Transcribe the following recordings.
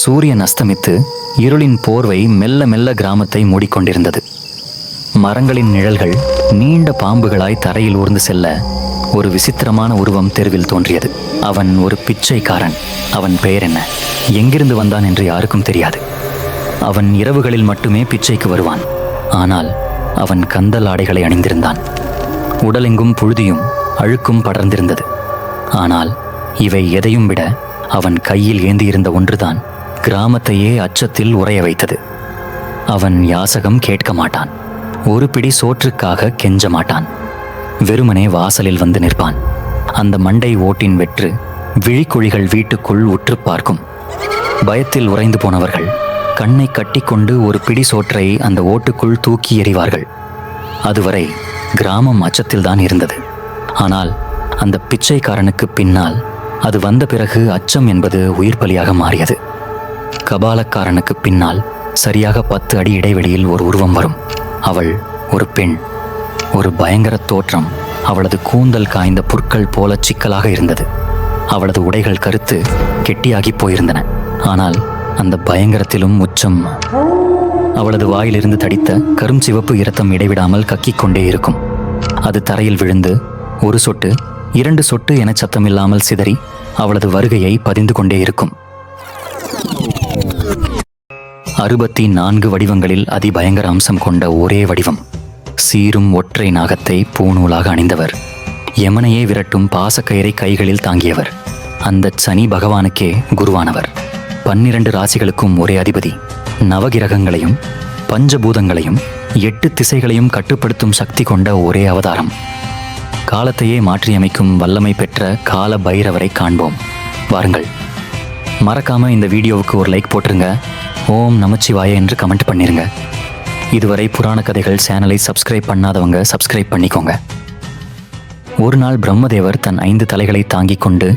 சூரியன் அஸ்தமித்து இருளின் போர்வை மெல்ல மெல்ல கிராமத்தை மூடிக்கொண்டிருந்தது. மரங்களின் நிழல்கள் நீண்ட பாம்புகளாய் தரையில் ஊர்ந்து செல்ல ஒரு விசித்திரமான உருவம் தெருவில் தோன்றியது. அவன் ஒரு பிச்சைக்காரன். அவன் பெயர் என்ன? எங்கிருந்து வந்தான் என்று யாருக்கும் தெரியாது. அவன் இரவுகளில் மட்டுமே பிச்சைக்கு வருவான். ஆனால் அவன் கந்தல் ஆடைகளை அணிந்திருந்தான். உடலெங்கும் புழுதியும் அழுக்கும் படர்ந்திருந்தது. ஆனால் இவை எதையும் விட அவன் கையில் ஏந்தியிருந்த ஒன்றுதான் கிராமத்தையே அச்சத்தில் உறைய வைத்தது. அவன் யாசகம் கேட்க மாட்டான். ஒரு பிடி சோற்றுக்காக கெஞ்ச மாட்டான். வெறுமனே வாசலில் வந்து நிற்பான். அந்த மண்டை ஓட்டின் வெற்று விழிக்குழிகள் வீட்டுக்குள் உற்று பார்க்கும். பயத்தில் உறைந்து போனவர்கள் கண்ணை கட்டிக்கொண்டு ஒரு பிடி சோற்றை அந்த ஓட்டுக்குள் தூக்கி எறிவார்கள். அதுவரை கிராமம் அச்சத்தில்தான் இருந்தது. ஆனால் அந்த பிச்சைக்காரனுக்கு பின்னால் அது வந்த பிறகு அச்சம் என்பது உயிர் பலியாக மாறியது. கபாலக்காரனுக்கு பின்னால் சரியாக பத்து அடி இடைவெளியில் ஒரு உருவம் வரும். அவள் ஒரு பெண். ஒரு பயங்கர தோற்றம். அவளது கூந்தல் காய்ந்த புற்கள் போல சிக்கலாக இருந்தது. அவளது உடைகள் கருத்து கெட்டியாகி போயிருந்தன. ஆனால் அந்த பயங்கரத்திலும் உச்சம். அவளது வாயிலிருந்து தடித்த கரும் சிவப்பு இரத்தம் இடைவிடாமல் கக்கிக் கொண்டே இருக்கும். அது தரையில் விழுந்து ஒரு சொட்டு இரண்டு சொட்டு என சத்தமில்லாமல் சிதறி அவளது வருகையை பதிந்து கொண்டே இருக்கும். அறுபத்தி நான்கு வடிவங்களில் அதிபயங்கர அம்சம் கொண்ட ஒரே வடிவம். சீரும் ஒற்றை நாகத்தை பூநூலாக அணிந்தவர். யமனையே விரட்டும் பாசக்கயிறை கைகளில் தாங்கியவர். அந்த சனி பகவானுக்கே குருவானவர். பன்னிரண்டு ராசிகளுக்கும் ஒரே அதிபதி. நவகிரகங்களையும் பஞ்சபூதங்களையும் எட்டு திசைகளையும் கட்டுப்படுத்தும் சக்தி கொண்ட ஒரே அவதாரம். காலத்தையே மாற்றியமைக்கும் வல்லமை பெற்ற கால பைரவரை காண்போம். வாருங்கள். மறக்காம இந்த வீடியோவுக்கு ஒரு லைக் போட்டுருங்க. ஓம் நமச்சிவாய என்று கமெண்ட் பண்ணிருங்க. இதுவரை புராண கதைகள் சேனலை சப்ஸ்கிரைப் பண்ணாதவங்க சப்ஸ்கிரைப் பண்ணிக்கோங்க. ஒரு நாள் பிரம்மதேவர் தன் ஐந்து தலைகளை தாங்கிக் கொண்டு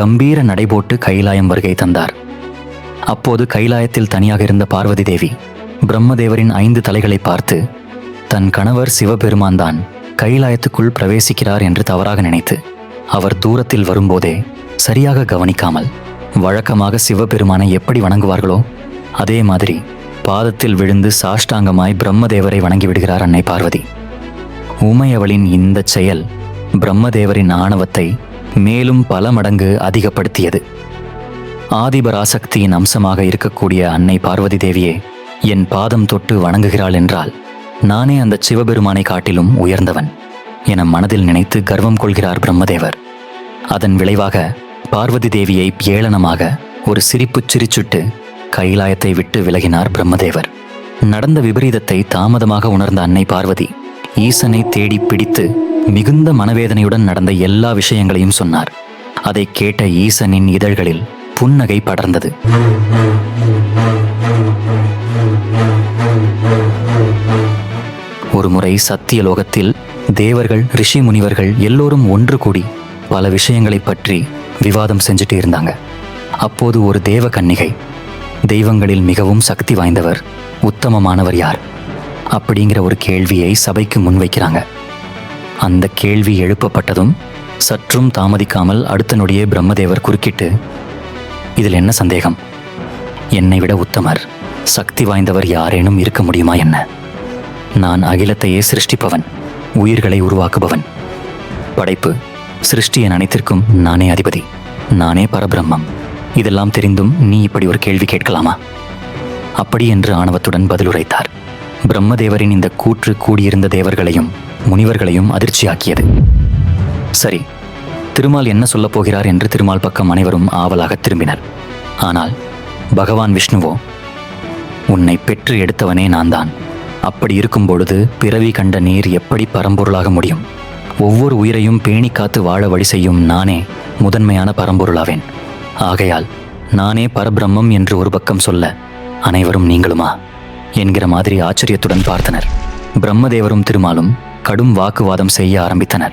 கம்பீர நடைபோட்டு கைலாயம் வருகை தந்தார். அப்போது கைலாயத்தில் தனியாக இருந்த பார்வதி தேவி பிரம்மதேவரின் ஐந்து தலைகளை பார்த்து தன் கணவர் சிவபெருமான் தான் கைலாயத்துக்குள் பிரவேசிக்கிறார் என்று தவறாக நினைத்து அவர் தூரத்தில் வரும்போதே சரியாக கவனிக்காமல் வழக்கமாக சிவபெருமானை எப்படி வணங்குவார்களோ அதே மாதிரி பாதத்தில் விழுந்து சாஷ்டாங்கமாய் பிரம்மதேவரை வணங்கிவிடுகிறார் அன்னை பார்வதி. உமையவளின் இந்த செயல் பிரம்மதேவரின் ஆணவத்தை மேலும் பல மடங்கு அதிகப்படுத்தியது. ஆதிபராசக்தியின் அம்சமாக இருக்கக்கூடிய அன்னை பார்வதி தேவியே என் பாதம் தொட்டு வணங்குகிறாள் என்றால் நானே அந்த சிவபெருமானை காட்டிலும் உயர்ந்தவன் என மனதில் நினைத்து கர்வம் கொள்கிறார் பிரம்மதேவர். அதன் விளைவாக பார்வதி தேவியை ஏளனமாக ஒரு சிரிப்புச் சிரிச்சுட்டு கைலாயத்தை விட்டு விலகினார் பிரம்மதேவர். நடந்த விபரீதத்தை தாமதமாக உணர்ந்த அன்னை பார்வதி ஈசனை தேடி பிடித்து மிகுந்த மனவேதனையுடன் நடந்த எல்லா விஷயங்களையும் சொன்னார். அதை கேட்ட ஈசனின் இதழ்களில் புன்னகை படர்ந்தது. ஒருமுறை சத்தியலோகத்தில் தேவர்கள் ரிஷி முனிவர்கள் எல்லோரும் ஒன்று கூடி பல விஷயங்களை பற்றி விவாதம் செஞ்சுட்டு இருந்தாங்க. அப்போது ஒரு தேவ கன்னிகை தெய்வங்களில் மிகவும் சக்தி வாய்ந்தவர் உத்தமமானவர் யார்? அப்படிங்கிற ஒரு கேள்வியை சபைக்கு முன்வைக்கிறாங்க அந்த கேள்வி எழுப்பப்பட்டதும் சற்றும் தாமதிக்காமல் அடுத்த நொடியே பிரம்மதேவர் குறுக்கிட்டு இதில் என்ன சந்தேகம்? என்னை விட உத்தமர் சக்தி வாய்ந்தவர் யாரேனும் இருக்க முடியுமா என்ன? நான் அகிலத்தையே சிருஷ்டிப்பவன் உயிர்களை உருவாக்குபவன். படைப்பு சிருஷ்டி என் அனைத்திற்கும் நானே அதிபதி நானே பரபிரம்மம். இதெல்லாம் தெரிந்தும் நீ இப்படி ஒரு கேள்வி கேட்கலாமா? அப்படி என்று ஆணவத்துடன் பதிலுரைத்தார் பிரம்மதேவரின் இந்த கூற்று கூடியிருந்த தேவர்களையும் முனிவர்களையும் அதிர்ச்சியாக்கியது. சரி திருமால் என்ன சொல்லப் போகிறார் என்று திருமால் பக்கம் அனைவரும் ஆவலாக திரும்பினர். ஆனால் பகவான் விஷ்ணுவோ உன்னை பெற்று எடுத்தவனே நான் தான் அப்படி இருக்கும் பொழுது பிறவி கண்ட நீர் எப்படி பரம்பொருளாக முடியும்? ஒவ்வொரு உயிரையும் பேணி காத்து வாழ வழி செய்யும் நானே முதன்மையான பரம்பொருளாவேன். ஆகையால் நானே பரபிரம்மம் என்று ஒரு பக்கம் சொல்ல அனைவரும் நீங்களுமா? என்கிற மாதிரி ஆச்சரியத்துடன் பார்த்தனர். பிரம்மதேவரும் திருமாலும் கடும் வாக்குவாதம் செய்ய ஆரம்பித்தனர்.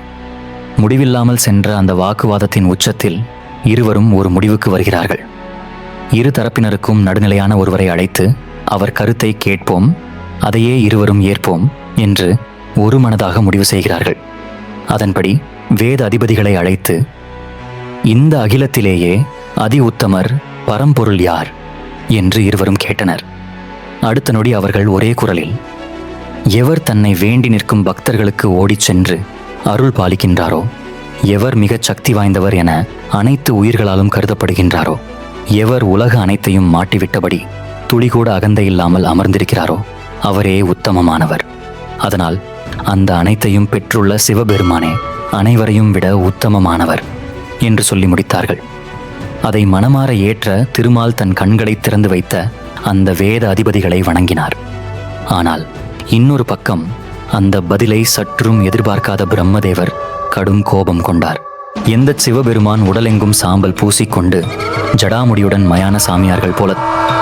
முடிவில்லாமல் சென்ற அந்த வாக்குவாதத்தின் உச்சத்தில் இருவரும் ஒரு முடிவுக்கு வருகிறார்கள். இரு தரப்பினருக்கும் நடுநிலையான ஒருவரை அழைத்து அவர் கருத்தை கேட்போம் அதையே இருவரும் ஏற்போம் என்று ஒரு மனதாக முடிவு செய்கிறார்கள். அதன்படி வேத அதிபதிகளை அழைத்து இந்த அகிலத்திலேயே அதி உத்தமர் பரம்பொருள் யார்? என்று இருவரும் கேட்டனர். அடுத்த நொடி அவர்கள் ஒரே குரலில் எவர் தன்னை வேண்டி நிற்கும் பக்தர்களுக்கு ஓடிச் சென்று அருள் பாலிக்கின்றாரோ? எவர் மிகச் சக்தி வாய்ந்தவர் என அனைத்து உயிர்களாலும் கருதப்படுகின்றாரோ? எவர் உலக அனைத்தையும் மாட்டிவிட்டபடி துளிகூட அகந்தை இல்லாமல் அமர்ந்திருக்கிறாரோ? அவரே உத்தமமானவர். அதனால் அந்த அனைத்தையும் பெற்றுள்ள சிவபெருமானே அனைவரையும் விட உத்தமமானவர் என்று சொல்லி முடித்தார்கள். அதை மனமாற ஏற்ற திருமால் தன் கண்களை திறந்து வைத்த அந்த வேத அதிபதிகளை வணங்கினார். ஆனால் இன்னொரு பக்கம் அந்த பதிலை சற்றும் எதிர்பார்க்காத பிரம்மதேவர் கடும் கோபம் கொண்டார். எந்த சிவபெருமான் உடலெங்கும் சாம்பல் பூசிக்கொண்டு ஜடாமுடியுடன் மயான சாமியார்கள் போல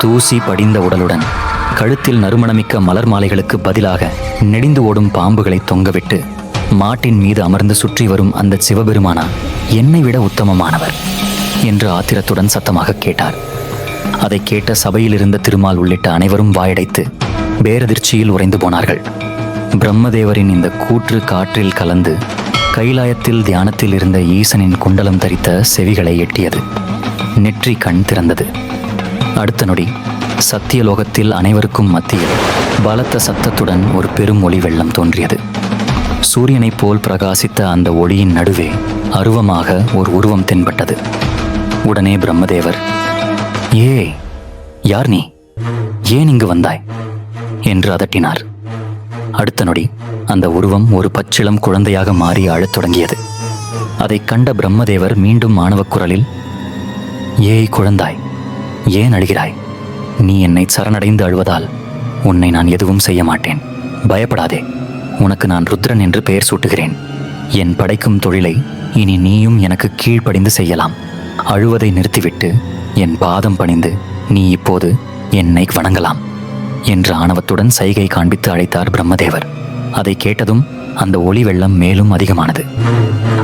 தூசி படிந்த உடலுடன் கழுத்தில் நறுமணமிக்க மலர் மாலைகளுக்கு பதிலாக நெடிந்து ஓடும் பாம்புகளை தொங்கவிட்டு மாட்டின் மீது அமர்ந்து சுற்றி வரும் அந்த சிவபெருமானா என்னை விட உத்தமமானவர். என்று ஆத்திரத்துடன் சத்தமாக கேட்டார். அதை கேட்ட சபையில் இருந்த திருமால் உள்ளிட்ட அனைவரும் வாயடைத்து பேரதிர்ச்சியில் உறைந்து போனார்கள். பிரம்மதேவரின் இந்த கூற்று காற்றில் கலந்து கைலாயத்தில் தியானத்தில் இருந்த ஈசனின் குண்டலம் தரித்த செவிகளை எட்டியது. நெற்றி கண் திறந்தது. அடுத்த நொடி சத்தியலோகத்தில் அனைவருக்கும் மத்தியில் பலத்த சத்தத்துடன் ஒரு பெரும் ஒளி வெள்ளம் தோன்றியது. சூரியனைப் போல் பிரகாசித்த அந்த ஒளியின் நடுவே அருவமாக ஒரு உருவம் தென்பட்டது. உடனே பிரம்மதேவர் ஏய் யார் நீ? ஏன் இங்கு வந்தாய்? என்று அதட்டினார். அடுத்த நொடி அந்த உருவம் ஒரு பச்சிளம் குழந்தையாக மாறி அழத் தொடங்கியது. அதைக் கண்ட பிரம்மதேவர் மீண்டும் மாணவக் குரலில் ஏய் குழந்தாய் ஏன் அழுகிறாய்? நீ என்னை சரணடைந்து அழுவதால் உன்னை நான் எதுவும் செய்ய மாட்டேன். பயப்படாதே உனக்கு நான் ருத்ரன் என்று பெயர் சூட்டுகிறேன். என் படைக்கும் தொழிலை இனி நீயும் எனக்கு கீழ்ப்படிந்து செய்யலாம். அழுவதை நிறுத்திவிட்டு என் பாதம் பணிந்து நீ இப்போது என்னை வணங்கலாம் என்ற ஆணவத்துடன் சைகை காண்பித்து அழைத்தார் பிரம்மதேவர். அதை கேட்டதும் அந்த ஒளி வெள்ளம் மேலும் அதிகமானது.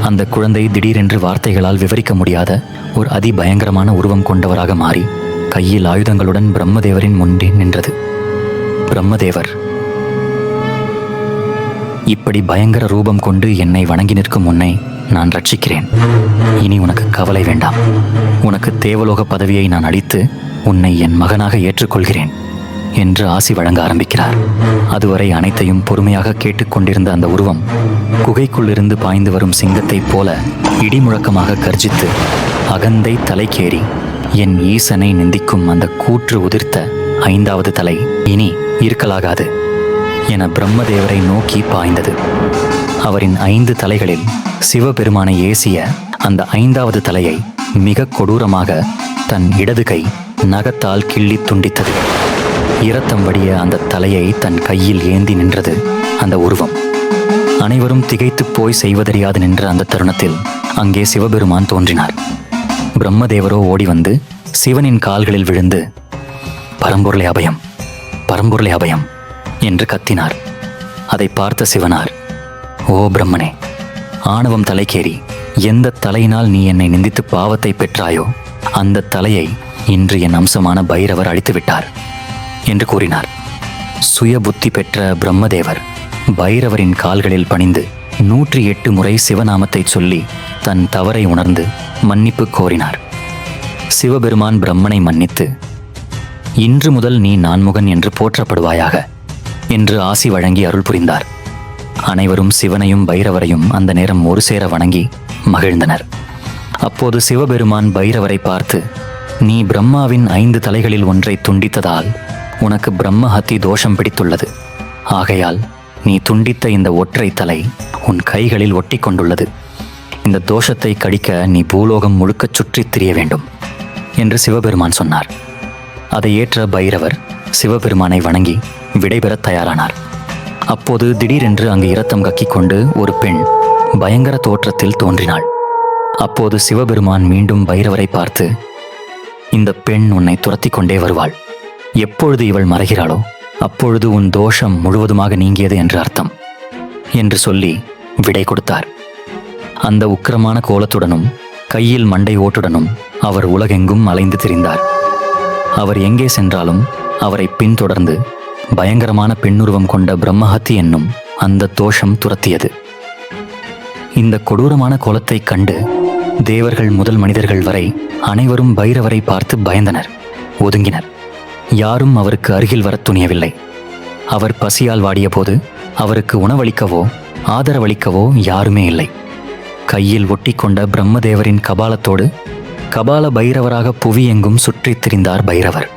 அந்த குழந்தை திடீரென்று வார்த்தைகளால் விவரிக்க முடியாத ஒரு அதிபயங்கரமான உருவம் கொண்டவராக மாறி கையில் ஆயுதங்களுடன் பிரம்மதேவரின் முன்பே நின்றது. பிரம்மதேவர் இப்படி பயங்கர ரூபம் கொண்டு என்னை வணங்கி நிற்கும் உன்னை நான் ரட்சிக்கிறேன். இனி உனக்கு கவலை வேண்டாம். உனக்கு தேவலோக பதவியை நான் அளித்து உன்னை என் மகனாக ஏற்றுக்கொள்கிறேன் என்று ஆசி வழங்க ஆரம்பிக்கிறார். அதுவரை அனைத்தையும் பொறுமையாக கேட்டுக்கொண்டிருந்த அந்த உருவம் குகைக்குள்ளிருந்து பாய்ந்து வரும் சிங்கத்தைப் போல இடிமுழக்கமாக கர்ஜித்து அகந்தை தலைக்கேறி என் ஈசனை நிந்திக்கும் அந்த கூற்று உதிர்த்த ஐந்தாவது தலை இனி இருக்கலாகாது என பிரம்மதேவரை நோக்கி பாய்ந்தது. அவரின் ஐந்து தலைகளில் சிவபெருமானை ஏசிய அந்த ஐந்தாவது தலையை மிக கொடூரமாக தன் இடது கை நகத்தால் கிள்ளி துண்டித்தது. இரத்தம் வடிய அந்த தலையை தன் கையில் ஏந்தி நின்றது அந்த உருவம். அனைவரும் திகைத்துப் போய் செய்வதறியாது நின்ற அந்த தருணத்தில் அங்கே சிவபெருமான் தோன்றினார். பிரம்மதேவரோ ஓடி வந்து சிவனின் கால்களில் விழுந்து பரம்பொருளை அபயம் பரம்பொருளை அபயம் என்று கத்தினார். அதை பார்த்த சிவனார் ஓ பிரம்மனே ஆணவம் தலைக்கேறி எந்த தலையினால் நீ என்னை நிந்தித்து பாவத்தை பெற்றாயோ அந்த தலையை இன்று என் அம்சமான பைரவர் அழித்து விட்டார் என்று கூறினார். சுய புத்தி பெற்ற பிரம்மதேவர் பைரவரின் கால்களில் பணிந்து நூற்றி எட்டு முறை சிவநாமத்தை சொல்லி தன் தவறை உணர்ந்து மன்னிப்பு கோரினார். சிவபெருமான் பிரம்மனை மன்னித்து இன்று முதல் நீ நான்முகன் என்று போற்றப்படுவாயாக என்று ஆசி வழங்கி அருள் புரிந்தார். அனைவரும் சிவனையும் பைரவரையும் அந்த நேரம் ஒரு சேர வணங்கி மகிழ்ந்தனர். அப்போது சிவபெருமான் பைரவரை பார்த்து நீ பிரம்மாவின் ஐந்து தலைகளில் ஒன்றை துண்டித்ததால் உனக்கு பிரம்மஹத்தி தோஷம் பிடித்துள்ளது. ஆகையால் நீ துண்டித்த இந்த ஒற்றை தலை உன் கைகளில் ஒட்டி கொண்டுள்ளது இந்த தோஷத்தை கடிக்க நீ பூலோகம் முழுக்கச் சுற்றித் திரிய வேண்டும் என்று சிவபெருமான் சொன்னார். அதை ஏற்ற பைரவர் சிவபெருமானை வணங்கி விடைபெறத் தயாரானார். அப்போது திடீரென்று அங்கு இரத்தம் கக்கிக் கொண்டு ஒரு பெண் பயங்கர தோற்றத்தில் தோன்றினாள். அப்போது சிவபெருமான் மீண்டும் பைரவரை பார்த்து இந்த பெண் உன்னை துரத்தி கொண்டே வருவாள். எப்பொழுது இவள் மறைகிறாளோ அப்பொழுது உன் தோஷம் முழுவதுமாக நீங்கியது என்று அர்த்தம் என்று சொல்லி விடை கொடுத்தார். அந்த உக்கிரமான கோலத்துடனும் கையில் மண்டை ஓட்டுடனும் அவர் உலகெங்கும் அலைந்து திரிந்தார். அவர் எங்கே சென்றாலும் அவரை பின்தொடர்ந்து பயங்கரமான பெண்ணுருவம் கொண்ட பிரம்மஹத்தி என்னும் அந்த தோஷம் துரத்தியது. இந்த கொடூரமான கோலத்தைக் கண்டு தேவர்கள் முதல் மனிதர்கள் வரை அனைவரும் பைரவரை பார்த்து பயந்தனர் ஒதுங்கினர். யாரும் அவருக்கு அருகில் வரத் துணியவில்லை. அவர் பசியால் வாடியபோது அவருக்கு உணவளிக்கவோ ஆதரவளிக்கவோ யாருமே இல்லை. கையில் ஒட்டிக்கொண்ட பிரம்மதேவரின் கபாலத்தோடு கபால பைரவராக புவி எங்கும் சுற்றித் திரிந்தார் பைரவர்.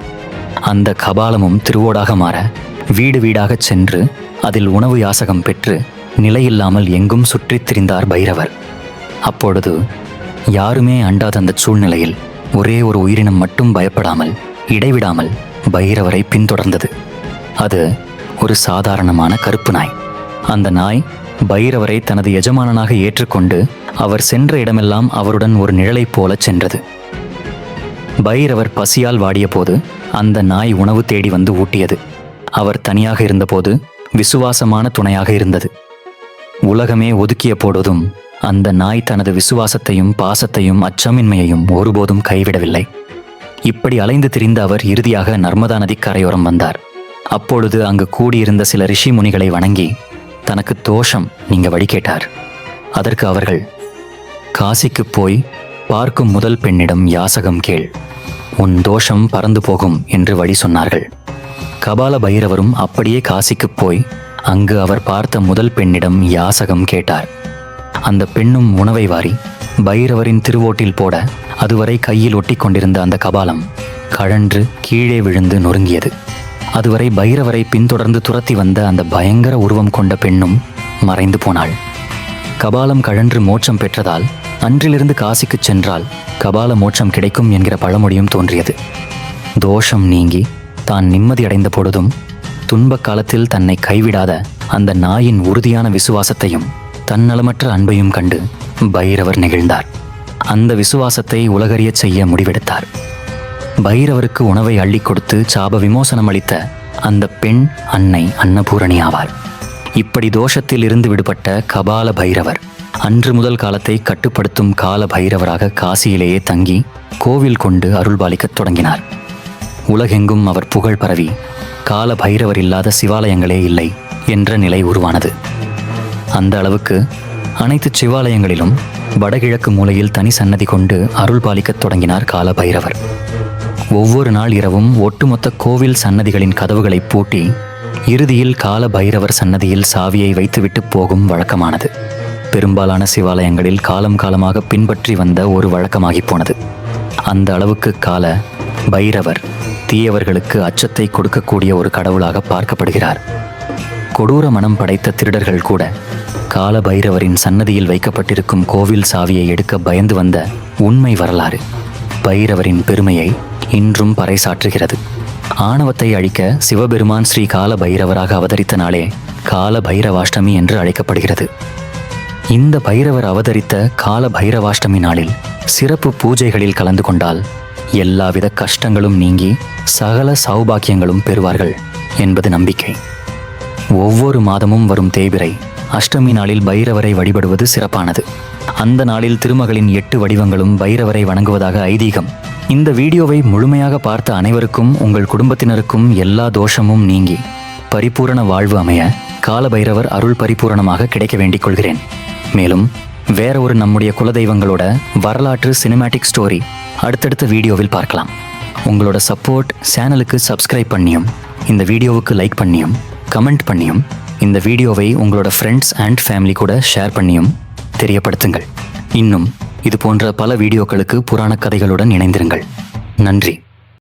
அந்த கபாலமும் திருவோடாக மாற வீடு வீடாகச் சென்று அதில் உணவு யாசகம் பெற்று நிலையில்லாமல் எங்கும் சுற்றித் திரிந்தார் பைரவர். அப்பொழுது யாருமே அண்டாத அந்த சூழ்நிலையில் ஒரே ஒரு உயிரினம் மட்டும் பயப்படாமல் இடைவிடாமல் பைரவரை பின்தொடர்ந்தது. அது ஒரு சாதாரணமான கருப்பு நாய். அந்த நாய் பைரவரை தனது எஜமானனாக ஏற்றுக்கொண்டு அவர் சென்ற இடமெல்லாம் அவருடன் ஒரு நிழலைப் போலச் சென்றது. பைரவர் பசியால் வாடியபோது அந்த நாய் உணவு தேடி வந்து ஊட்டியது. அவர் தனியாக இருந்தபோது விசுவாசமான துணையாக இருந்தது. உலகமே ஒதுக்கிய போடுவதும் அந்த நாய் தனது விசுவாசத்தையும் பாசத்தையும் அச்சமின்மையையும் ஒருபோதும் கைவிடவில்லை. இப்படி அலைந்து திரிந்த அவர் இறுதியாக நர்மதா நதி கரையோரம் வந்தார். அப்பொழுது அங்கு கூடியிருந்த சில ரிஷி முனிகளை வணங்கி தனக்கு தோஷம் நீங்க வழி கேட்டார். அதற்கு அவர்கள் காசிக்கு போய் பார்க்கும் முதல் பெண்ணிடம் யாசகம் கேள். உன் தோஷம் பறந்து போகும் என்று வழி சொன்னார்கள். கபால பைரவரும் அப்படியே காசிக்குப் போய் அங்கு அவர் பார்த்த முதல் பெண்ணிடம் யாசகம் கேட்டார். அந்த பெண்ணும் உணவை வாரி பைரவரின் திருவோட்டில் போட அதுவரை கையில் ஒட்டி கொண்டிருந்த அந்த கபாலம் கழன்று கீழே விழுந்து நொறுங்கியது. அதுவரை பைரவரை பின்தொடர்ந்து துரத்தி வந்த அந்த பயங்கர உருவம் கொண்ட பெண்ணும் மறைந்து போனாள். கபாலம் கழன்று மோட்சம் பெற்றதால் அன்றிலிருந்து காசிக்குச் சென்றால் கபால மோட்சம் கிடைக்கும் என்கிற பழமொழியும் தோன்றியது. தோஷம் நீங்கி தான் நிம்மதி அடைந்த பொழுதும் துன்பக் காலத்தில் தன்னை கைவிடாத அந்த நாயின் உறுதியான விசுவாசத்தையும் தன்னலமற்ற அன்பையும் கண்டு பைரவர் நெகிழ்ந்தார். அந்த விசுவாசத்தை உலகறியச் செய்ய முடிவெடுத்தார். பைரவருக்கு உணவை அள்ளி கொடுத்து சாப விமோசனம் அளித்த அந்த பெண் அன்னை அன்னபூரணி ஆவார். இப்படி தோஷத்தில் இருந்து விடுபட்ட கபால பைரவர் அன்று முதல் காலத்தை கட்டுப்படுத்தும் கால பைரவராக காசியிலேயே தங்கி கோவில் கொண்டு அருள்பாலிக்கத் தொடங்கினார். உலகெங்கும் அவர் புகழ் பரவி கால பைரவர் இல்லாத சிவாலயங்களே இல்லை என்ற நிலை உருவானது. அந்த அளவுக்கு அனைத்து சிவாலயங்களிலும் வடகிழக்கு மூலையில் தனி சன்னதி கொண்டு அருள் பாலிக்கத் தொடங்கினார் கால பைரவர். ஒவ்வொரு நாள் இரவும் ஒட்டுமொத்த கோவில் சன்னதிகளின் கதவுகளை பூட்டி இறுதியில் கால பைரவர் சன்னதியில் சாவியை வைத்துவிட்டு போகும் வழக்கமானது. பெரும்பாலான சிவாலயங்களில் காலம் காலமாக பின்பற்றி வந்த ஒரு வழக்கமாகி போனது. அந்த அளவுக்கு கால பைரவர் தீயவர்களுக்கு அச்சத்தை கொடுக்கக்கூடிய ஒரு கடவுளாக பார்க்கப்படுகிறார். கொடூர மனம் படைத்த திருடர்கள் கூட கால பைரவரின் சன்னதியில் வைக்கப்பட்டிருக்கும் கோவில் சாவியை எடுக்க பயந்து வந்த உண்மை வரலாறு. பைரவரின் பெருமையை இன்றும் பறைசாற்றுகிறது. ஆணவத்தை அழிக்க சிவபெருமான் ஸ்ரீ கால பைரவராக அவதரித்த நாளே கால பைரவாஷ்டமி என்று அழைக்கப்படுகிறது. இந்த பைரவர் அவதரித்த கால பைரவாஷ்டமி நாளில் சிறப்பு பூஜைகளில் கலந்து கொண்டால் எல்லாவித கஷ்டங்களும் நீங்கி சகல சௌபாக்கியங்களும் பெறுவார்கள் என்பது நம்பிக்கை. ஒவ்வொரு மாதமும் வரும் தேய்பிறை அஷ்டமி நாளில் பைரவரை வழிபடுவது சிறப்பானது. அந்த நாளில் திருமகளின் எட்டு வடிவங்களும் பைரவரை வணங்குவதாக ஐதீகம் இந்த வீடியோவை முழுமையாக பார்த்த அனைவருக்கும் உங்கள் குடும்பத்தினருக்கும் எல்லா தோஷமும் நீங்கி பரிபூரண வாழ்வு அமைய கால பைரவர் அருள் பரிபூரணமாக கிடைக்க வேண்டிக் கொள்கிறேன். மேலும் வேற ஒரு நம்முடைய குலதெய்வங்களோட வரலாற்று சினிமேட்டிக் ஸ்டோரி அடுத்தடுத்த வீடியோவில் பார்க்கலாம். உங்களோட சப்போர்ட் சேனலுக்கு சப்ஸ்கிரைப் பண்ணியும் இந்த வீடியோவுக்கு லைக் பண்ணியும் கமெண்ட் பண்ணியும் இந்த வீடியோவை உங்களோட ஃப்ரெண்ட்ஸ் அண்ட் ஃபேமிலி கூட ஷேர் பண்ணியும் தெரியப்படுத்துங்கள். இன்னும் இது போன்ற பல வீடியோக்களுக்கு புராணக் கதைகளுடன் இணைந்திருங்கள். நன்றி.